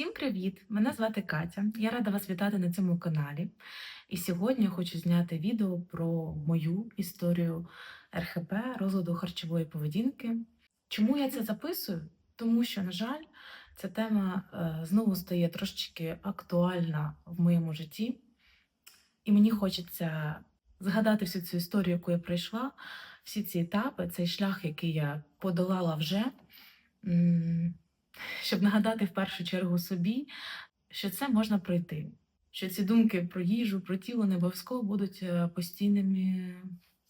Всім привіт! Мене звати Катя. Я рада вас вітати на цьому каналі. І сьогодні я хочу зняти відео про мою історію РХП, розладу харчової поведінки. Чому я це записую? Тому що, на жаль, ця тема е, знову стає трошечки актуальна в моєму житті, і мені хочеться згадати всю цю історію, яку я пройшла, всі ці етапи, цей шлях, який я подолала вже. Щоб нагадати в першу чергу собі, що це можна пройти, що ці думки про їжу, про тіло не обов'язково будуть е, постійними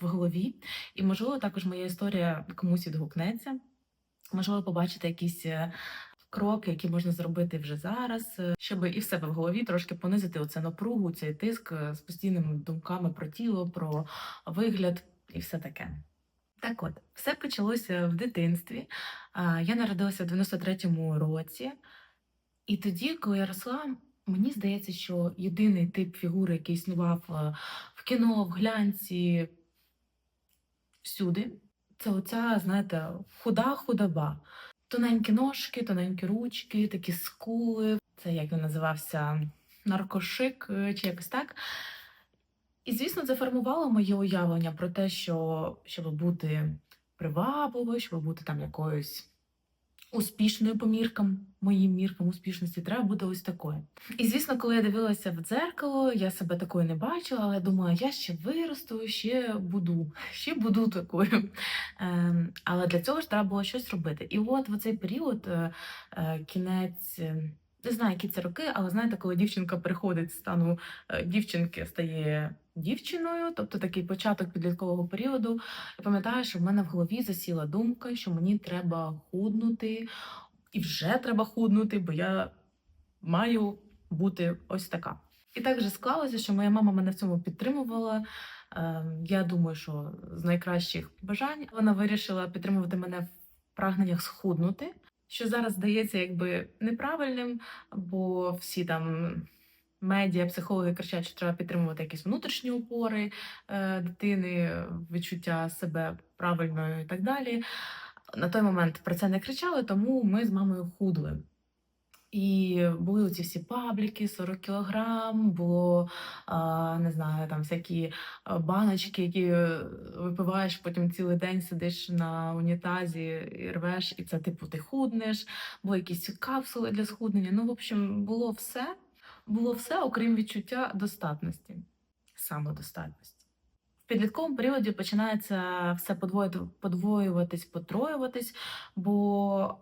в голові. І, можливо, також моя історія комусь відгукнеться. Можливо, побачити якісь е, кроки, які можна зробити вже зараз, е, щоб і в себе в голові трошки понизити оце напругу, цей тиск з постійними думками про тіло, про вигляд і все таке. Так от, все почалося в дитинстві. Я народилася в 93-му році, і тоді, коли я росла, мені здається, що єдиний тип фігури, який існував е, в кіно, в глянці, всюди, це оця, знаєте, худа худоба. Тоненькі ножки, тоненькі ручки, такі скули. Це як він називався наркошик е, чи якось так. І, звісно, це формувало моє уявлення про те, що щоб бути привабливою, щоб бути там якоюсь успішною по міркам, моїм міркам успішності, треба бути ось такою. І звісно, коли я дивилася в дзеркало, я себе такою не бачила, але думала, я ще виросту, ще буду, ще буду такою. Ем, але для цього ж треба було щось робити. І от в цей період, е, е, кінець. Е, Не знаю, які це роки, але знаєте, коли дівчинка приходить з стану е, дівчинки, стає дівчиною, тобто такий початок підліткового періоду. Я пам'ятаю, що в мене в голові засіла думка, що мені треба худнути, і вже треба худнути, бо я маю бути ось така. І так же склалося, що моя мама мене в цьому підтримувала. Ем, Я думаю, що з найкращих бажань вона вирішила підтримувати мене в прагненнях схуднути, що зараз здається якби неправильним, бо всі там медіа, психологи кричать, що треба підтримувати якісь внутрішні опори е, дитини, відчуття себе правильною і так далі. На той момент про це не кричали, тому ми з мамою худли. І були оці всі пабліки, 40 кілограм, було не знаю, там всякі баночки, які е, випиваєш, потім цілий день сидиш на унітазі і рвеш, і це типу ти худнеш, були якісь капсули для схуднення. Ну, в общем, було все, було все, окрім відчуття достатності, самодостатності. В підлітковому періоді починається все подвоювати, подвоюватись, потроюватись, бо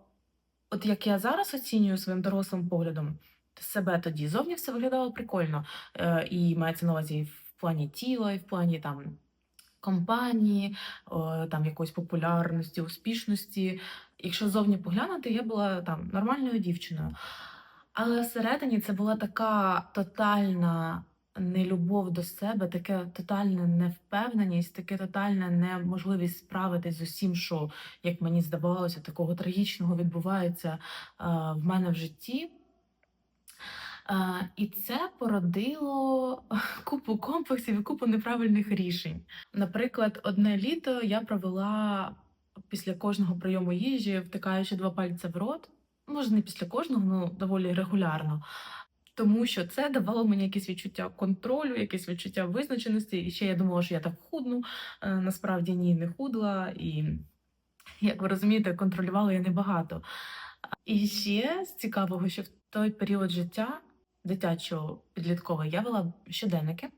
от як я зараз оцінюю своїм дорослим поглядом себе тоді, зовні все виглядало прикольно. Е, і мається на увазі в плані тіла, і в плані там компанії, там якоїсь популярності, успішності. Якщо зовні поглянути, я була там нормальною дівчиною. Але всередині це була така тотальна нелюбов до себе, таке тотальна невпевненість, таке тотальна неможливість справитись з усім, що, як мені здавалося, такого трагічного відбувається е, в мене в житті. Е, і це породило купу комплексів і купу неправильних рішень. Наприклад, одне літо я провела після кожного прийому їжі, втикаючи два пальця в рот. Може, не після кожного, ну доволі регулярно. Тому що це давало мені якесь відчуття контролю, якесь відчуття визначеності. І ще я думала, що я так худну. Е, Насправді ні, не худла. І, як ви розумієте, контролювала я небагато. І ще з цікавого, що в той період життя дитячого підліткового я вела щоденники.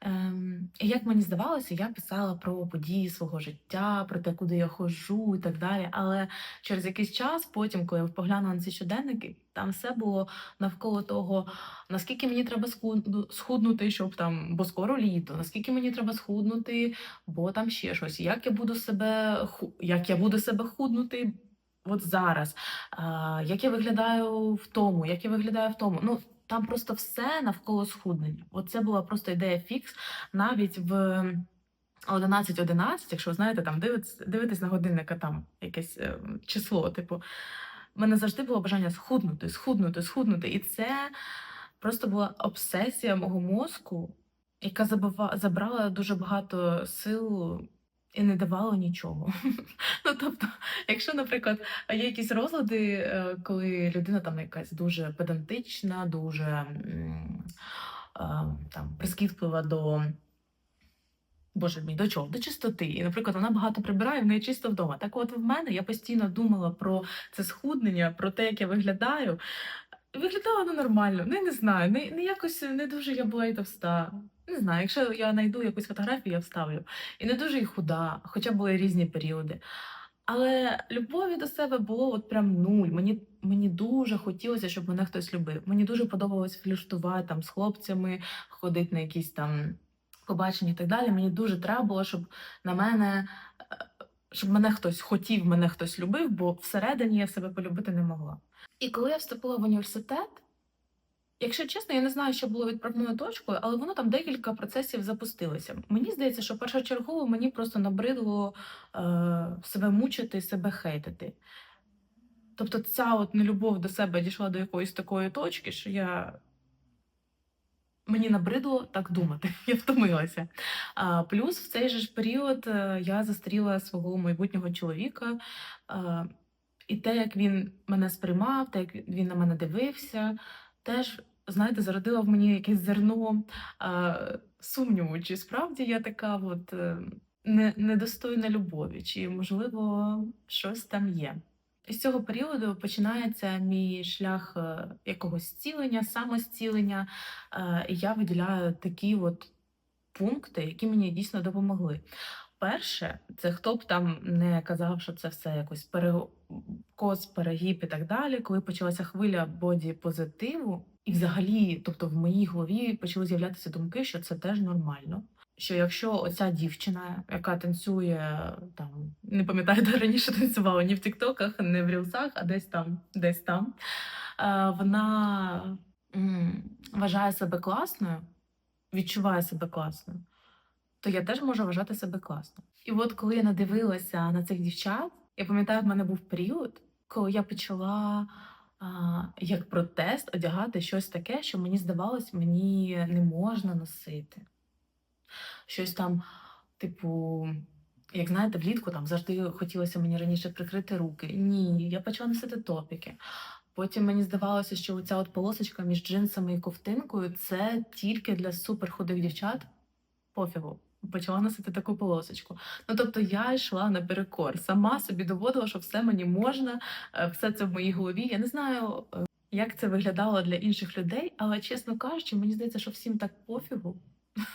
Ем, і як мені здавалося, я писала про події свого життя, про те, куди я ходжу і так далі. Але через якийсь час, потім, коли я поглянула на ці щоденники, там все було навколо того, наскільки мені треба схуднути, щоб там, бо скоро літо, наскільки мені треба схуднути, бо там ще щось. Як я буду себе як я буду себе худнути от зараз, як я виглядаю в тому, як я виглядаю в тому. Ну там просто все навколо схуднення. Оце була просто ідея фікс навіть в 11-11, якщо ви знаєте, там дивитесь, дивитесь на годинника, там якесь е, число. Типу, в мене завжди було бажання схуднути, схуднути, схуднути. І це просто була обсесія мого мозку, яка забрала дуже багато сил і не давало нічого. Ну, тобто, якщо, наприклад, є якісь розлади, е, коли людина там якась дуже педантична, дуже там, прискіплива до. Боже мій, до чого? До чистоти. І, наприклад, вона багато прибирає, в неї чисто вдома. Так от в мене я постійно думала про це схуднення, про те, як я виглядаю. Виглядала ну, нормально. Ну, я не знаю, не, не якось не дуже я була і товста. Не знаю, якщо я знайду якусь фотографію, я вставлю. І не дуже і худа, хоча були різні періоди. Але любові до себе було от прям нуль. Мені, мені дуже хотілося, щоб мене хтось любив. Мені дуже подобалось фліртувати там з хлопцями, ходити на якісь там побачення і так далі. Мені дуже треба було, щоб на мене, е, щоб мене хтось хотів, мене хтось любив, бо всередині я себе полюбити не могла. І коли я вступила в університет, якщо чесно, я не знаю, що було відправною точкою, але воно там декілька процесів запустилося. Мені здається, що першочергово мені просто набридло е, себе мучити, себе хейтити. Тобто ця от нелюбов до себе дійшла до якоїсь такої точки, що я. Мені набридло так думати, я втомилася. А, плюс в цей же ж період е, я зустріла свого майбутнього чоловіка. А, і те, як він мене сприймав, те, як він на мене дивився, теж, знаєте, зародило в мені якесь зерно а, сумніву, чи справді я така от е, не, недостойна любові, чи, можливо, щось там є. І з цього періоду починається мій шлях е, якогось зцілення, самозцілення. Е, І я виділяю такі от пункти, які мені дійсно допомогли. Перше, це хто б там не казав, що це все якось перекос, перегиб і так далі. Коли почалася хвиля боді-позитиву, і взагалі, тобто в моїй голові почали з'являтися думки, що це теж нормально. Що якщо оця дівчина, яка танцює там, не пам'ятаю, де раніше танцювала ні в Тіктоках, ні в Рілсах, а десь там, десь там, е, вона вважає себе класною, відчуває себе класною, то я теж можу вважати себе класно. І от коли я надивилася на цих дівчат, я пам'ятаю, в мене був період, коли я почала а, як протест одягати щось таке, що мені здавалось, мені не можна носити. Щось там, типу, як знаєте, влітку там завжди хотілося мені раніше прикрити руки. Ні, я почала носити топіки. Потім мені здавалося, що ця от полосочка між джинсами і ковтинкою це тільки для суперхудих дівчат. Пофігу. Почала носити таку полосочку. Ну тобто я йшла наперекор, сама собі доводила, що все мені можна, е, все це в моїй голові. Я не знаю, е, як це виглядало для інших людей, але чесно кажучи, мені здається, що всім так пофігу.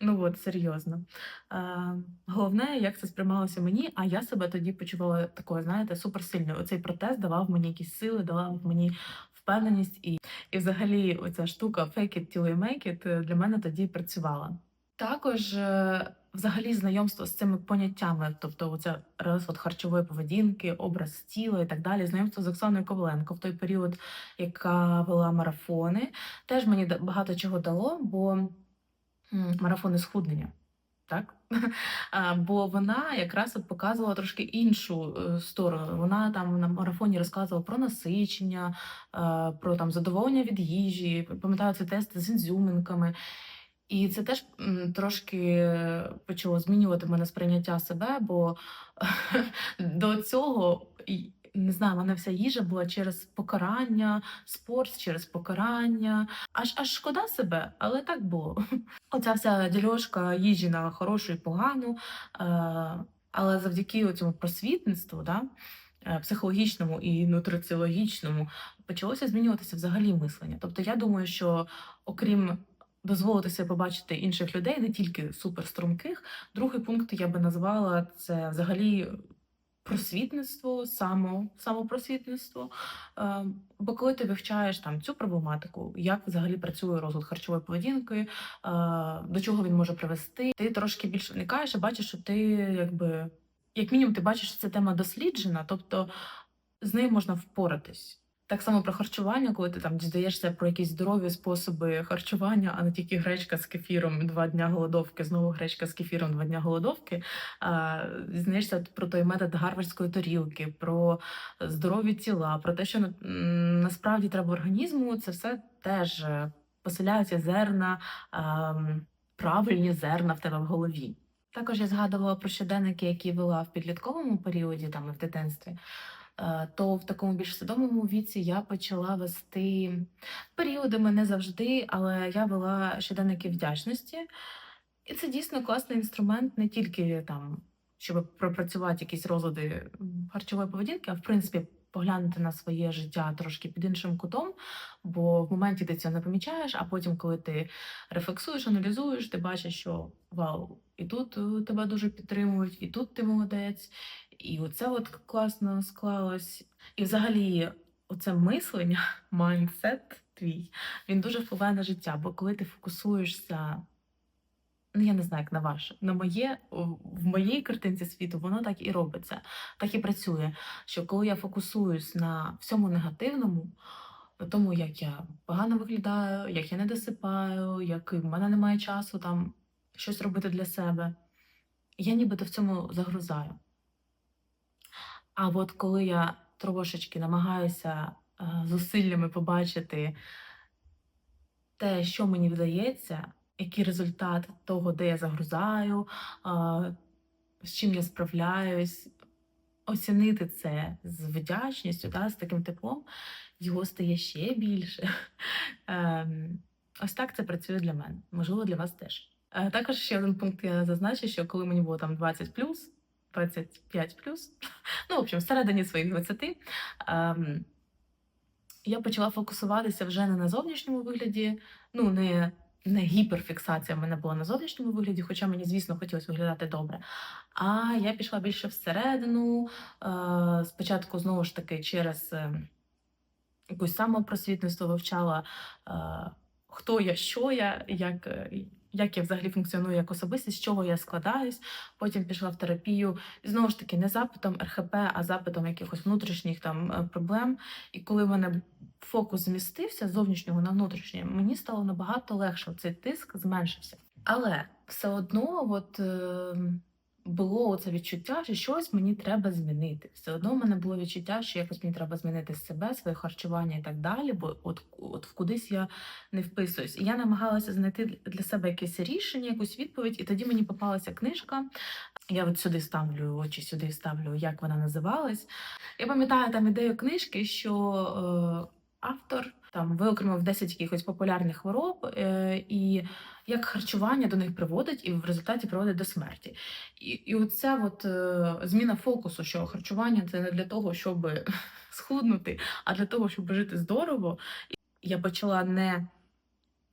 Ну от, серйозно. Е, головне, як це сприймалося мені, а я себе тоді почувала такою, знаєте, суперсильною. Оцей протест давав мені якісь сили, давав мені впевненість, і, і взагалі оця штука fake it till you make it для мене тоді працювала. Також е, взагалі знайомство з цими поняттями, тобто оце розлад харчової поведінки, образ тіла і так далі. Знайомство з Оксаною Коваленко в той період, яка вела марафони, теж мені багато чого дало, бо марафони схуднення. Так? Бо вона якраз от показувала трошки іншу е, сторону. Вона там на марафоні розказувала про насичення, е, про там задоволення від їжі. Пам'ятаю ці тести з ізюминками. І це теж трошки почало змінювати мене сприйняття себе, бо до цього не знаю, в мене вся їжа була через покарання, спорт через покарання. Аж аж шкода себе, але так було. Оця вся дільошка їжі на хорошу і погану. Е, але завдяки цьому просвітництву, да, е, психологічному і нутриціологічному, почалося змінюватися взагалі мислення. Тобто, я думаю, що окрім дозволити себе побачити інших людей, не тільки суперструнких, другий пункт я би назвала це взагалі. Просвітництво, само, самопросвітництво. Е, бо коли ти вивчаєш там цю проблематику, як взагалі працює розлад харчової поведінки, е, до чого він може привести, ти трошки більше вникаєш і бачиш, що ти якби як мінімум ти бачиш, що ця тема досліджена, тобто з нею можна впоратись. Так само про харчування, коли ти там дізнаєшся про якісь здорові способи харчування, а не тільки гречка з кефіром, два дня голодовки, знову гречка з кефіром, два дня голодовки. Дізнаєшся про той метод гарвардської тарілки, про здорові тіла, про те, що насправді треба організму, це все теж е, поселяються зерна, правильні зерна в тебе в голові. Також я згадувала про щоденники, які вела в підлітковому періоді, там і в дитинстві. Е, То в такому більш свідомому віці я почала вести періодами не завжди, але я вела щоденники вдячності. І це дійсно класний інструмент не тільки там, щоб пропрацювати якісь розлади харчової поведінки, а в принципі поглянути на своє життя трошки під іншим кутом. Бо в моменті ти цього не помічаєш, а потім, коли ти рефлексуєш, аналізуєш, ти бачиш, що вау, і тут е, тебе дуже підтримують, і тут ти молодець, і оце от класно склалось. І взагалі, оце мислення, майндсет твій, він дуже впливає на життя, бо коли ти фокусуєшся ну я не знаю, як на ваше, на моє в моїй картинці світу воно так і робиться, так і працює. Що коли я фокусуюсь на всьому негативному, на тому, як я погано виглядаю, як я не досипаю, як в мене немає часу там щось робити для себе, я нібито в цьому загрузаю. А от коли я трошечки намагаюся е, зусиллями побачити те, що мені вдається, який результат того, де я загрузаю, з чим я справляюсь, оцінити це з вдячністю, да, з таким теплом, його стає ще більше. Ем, Ось так це працює для мене. Можливо, для вас теж. Е, Також ще один пункт я зазначу, що коли мені було там 20 25 плюс, ну, в общем, всередині своїх 20, ем, я почала фокусуватися вже не на зовнішньому вигляді, ну не, не гіперфіксація в мене була на зовнішньому вигляді, хоча мені, звісно, хотілося виглядати добре. А я пішла більше всередину. Е, спочатку, знову ж таки, через е, якусь самопросвітництво вивчала, е, хто я, що я, як. Як я взагалі функціоную як особистість, з чого я складаюсь. Потім пішла в терапію, знову ж таки, не запитом РХП, а запитом якихось внутрішніх там е, проблем. І коли в мене фокус змістився з зовнішнього на внутрішнє, мені стало набагато легше. Цей тиск зменшився. Але все одно, от е, було це відчуття, що щось мені треба змінити. Все одно в мене було відчуття, що якось мені треба змінити себе, своє харчування і так далі. Бо от, от в кудись я не вписуюсь. І я намагалася знайти для себе якесь рішення, якусь відповідь, і тоді мені попалася книжка. Я от сюди ставлю очі, сюди ставлю, як вона називалась. Я пам'ятаю там ідею книжки, що е, автор там виокремив 10 якихось популярних хвороб, е, і як харчування до них приводить, і в результаті приводить до смерті. І, і оця от, е, зміна фокусу, що харчування це не для того, щоб схуднути, а для того, щоб жити здорово. Я почала не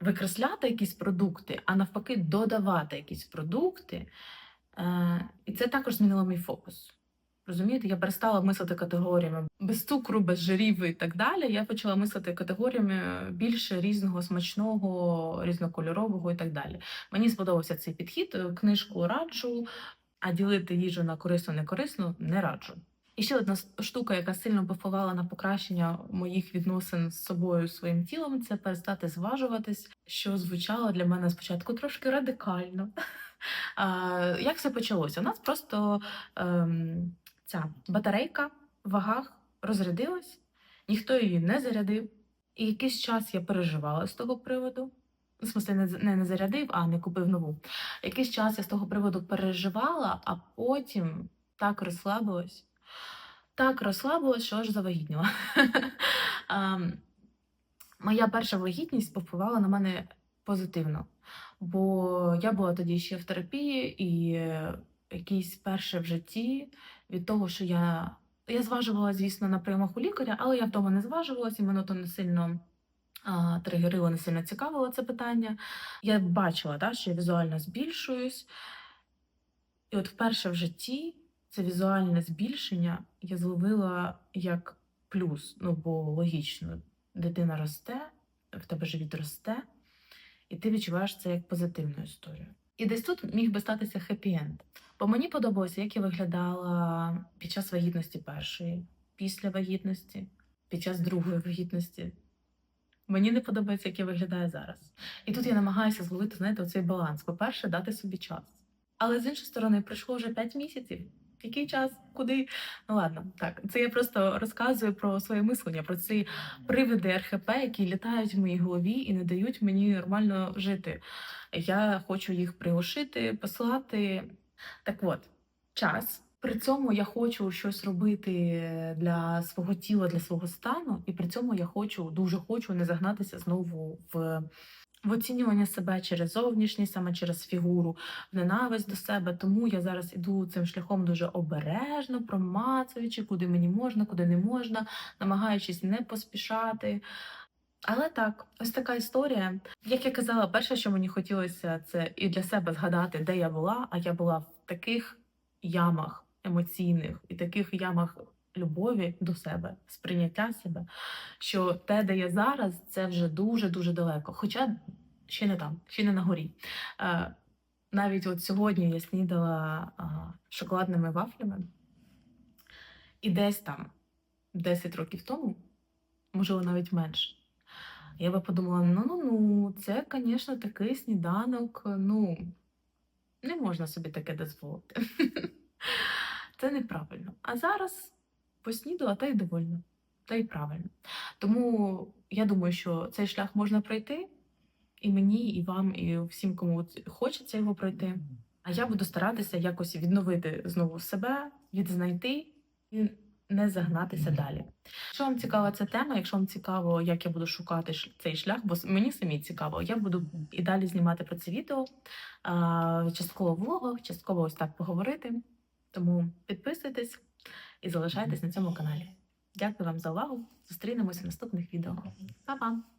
викресляти якісь продукти, а навпаки, додавати якісь продукти. Е, і це також змінило мій фокус. Розумієте, я перестала мислити категоріями без цукру, без жирів і так далі. Я почала мислити категоріями більше різного, смачного, різнокольорового і так далі. Мені сподобався цей підхід. Книжку раджу, а ділити їжу на корисну, не корисну не раджу. І ще одна штука, яка сильно повпливала на покращення моїх відносин з собою, своїм тілом, це перестати зважуватись, що звучало для мене спочатку трошки радикально. Як все почалося? У нас просто ем, ця батарейка в вагах розрядилась, ніхто її не зарядив. І якийсь час я переживала з того приводу. В смысле, не, не, зарядив, а не купив нову. Якийсь час я з того приводу переживала, а потім так розслабилась. Так розслабилась, що аж завагітніла. Ем, Моя перша вагітність повпливала на мене позитивно, бо я була тоді ще в терапії, і якийсь перше в житті від того, що я. Я зважувала, звісно, на прийомах у лікаря, але я вдома не зважувалася, і мене то не сильно а, тригерило, не сильно цікавило це питання. Я бачила, да, що я візуально збільшуюсь. І от вперше в житті це візуальне збільшення я зловила як плюс. Ну, бо логічно, дитина росте, в тебе живіт росте, і ти відчуваєш це як позитивну історію. І десь тут міг би статися хеппі-енд. Бо мені подобалося, як я виглядала під час вагітності першої, після вагітності, під час другої вагітності. Мені не подобається, як я виглядаю зараз. І тут я намагаюся зловити, знаєте, оцей баланс. По-перше, дати собі час. Але з іншої сторони, пройшло вже 5 місяців. Який час, куди? Ну ладно, так. Це я просто розказую про своє мислення, про ці привиди РХП, які літають в моїй голові і не дають мені нормально жити. Я хочу їх приглушити, послати Так от, час. При цьому я хочу щось робити для свого тіла, для свого стану, і при цьому я хочу, дуже хочу не загнатися знову в, в оцінювання себе через зовнішність, саме через фігуру, в ненависть до себе. Тому я зараз іду цим шляхом дуже обережно, промацуючи, куди мені можна, куди не можна, намагаючись не поспішати. Але так, ось така історія. Як я казала, перше, що мені хотілося, це і для себе згадати, де я була. А я була в таких ямах емоційних і таких ямах любові до себе, сприйняття себе, що те, де я зараз, це вже дуже дуже далеко. Хоча ще не там, ще не на горі. Е, навіть от сьогодні я снідала шоколадними вафлями, і десь там 10 років тому, можливо, навіть менше. Я би подумала: ну ну ну, це, звісно, такий сніданок. Ну, не можна собі таке дозволити. Це неправильно. А зараз поснідала та й довольна, та й правильно. Тому я думаю, що цей шлях можна пройти і мені, і вам, і всім, кому хочеться його пройти. А я буду старатися якось відновити знову себе, відзнайти і не загнатися далі. Якщо вам цікава ця тема, якщо вам цікаво, як я буду шукати цей шлях, бо мені самі цікаво, я буду і далі знімати про це відео, частково в влогах, частково ось так поговорити. Тому підписуйтесь і залишайтесь на цьому каналі. Дякую вам за увагу. Зустрінемося в наступних відео. Па-па!